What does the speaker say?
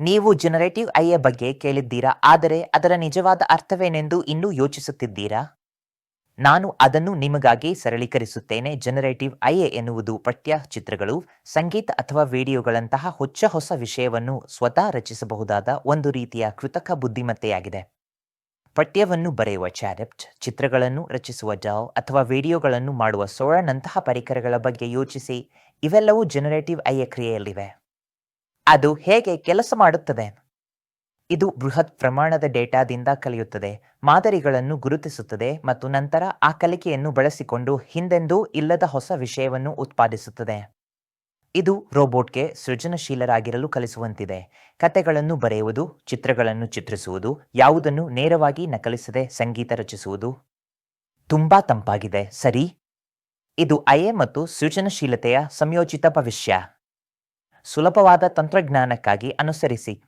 ನೀವು generative IA ಬಗ್ಗೆ ಕೇಳಿದ್ದೀರಾ? ಆದರೆ ಅದರ ನಿಜವಾದ ಅರ್ಥವೇನೆಂದು ಇನ್ನೂ ಯೋಚಿಸುತ್ತಿದ್ದೀರಾ? ನಾನು ಅದನ್ನು ನಿಮಗಾಗಿ ಸರಳೀಕರಿಸುತ್ತೇನೆ. ಜನರೇಟಿವ್ ಐಎ ಎನ್ನುವುದು ಪಠ್ಯ ಚಿತ್ರಗಳು ಸಂಗೀತ ಅಥವಾ ವಿಡಿಯೋಗಳಂತಹ ಹೊಚ್ಚ ಹೊಸ ವಿಷಯವನ್ನು ಸ್ವತಃ ರಚಿಸಬಹುದಾದ ಒಂದು ರೀತಿಯ ಕೃತಕ ಬುದ್ಧಿಮತ್ತೆಯಾಗಿದೆ. ಪಠ್ಯವನ್ನು ಬರೆಯುವ ಚಾರೆಪ್ಟ್ ಚಿತ್ರಗಳನ್ನು ರಚಿಸುವ ಡಾವ್ ಅಥವಾ ವಿಡಿಯೋಗಳನ್ನು ಮಾಡುವ ಸೋಳನಂತಹ ಪರಿಕರಗಳ ಬಗ್ಗೆ ಯೋಚಿಸಿ. ಇವೆಲ್ಲವೂ ಜನರೇಟಿವ್ ಐಎ ಕ್ರಿಯೆಯಲ್ಲಿವೆ. ಅದು ಹೇಗೆ ಕೆಲಸ ಮಾಡುತ್ತದೆ? ಇದು ಬೃಹತ್ ಪ್ರಮಾಣದ ಡೇಟಾದಿಂದ ಕಲಿಯುತ್ತದೆ, ಮಾದರಿಗಳನ್ನು ಗುರುತಿಸುತ್ತದೆ ಮತ್ತು ನಂತರ ಆ ಕಲಿಕೆಯನ್ನು ಬಳಸಿಕೊಂಡು ಹಿಂದೆಂದೂ ಇಲ್ಲದ ಹೊಸ ವಿಷಯವನ್ನು ಉತ್ಪಾದಿಸುತ್ತದೆ. ಇದು ರೋಬೋಟ್ಗೆ ಸೃಜನಶೀಲರಾಗಿರಲು ಕಲಿಸುವಂತಿದೆ. ಕತೆಗಳನ್ನು ಬರೆಯುವುದು, ಚಿತ್ರಗಳನ್ನು ಚಿತ್ರಿಸುವುದು, ಯಾವುದನ್ನು ನೇರವಾಗಿ ನಕಲಿಸದೆ ಸಂಗೀತ ರಚಿಸುವುದು. ತುಂಬಾ ತಂಪಾಗಿದೆ, ಸರಿ? ಇದು ಐಎ ಮತ್ತು ಸೃಜನಶೀಲತೆಯ ಸಂಯೋಜಿತ ಭವಿಷ್ಯ. ಸುಲಭವಾದ ತಂತ್ರಜ್ಞಾನಕ್ಕಾಗಿ ಅನುಸರಿಸಿ.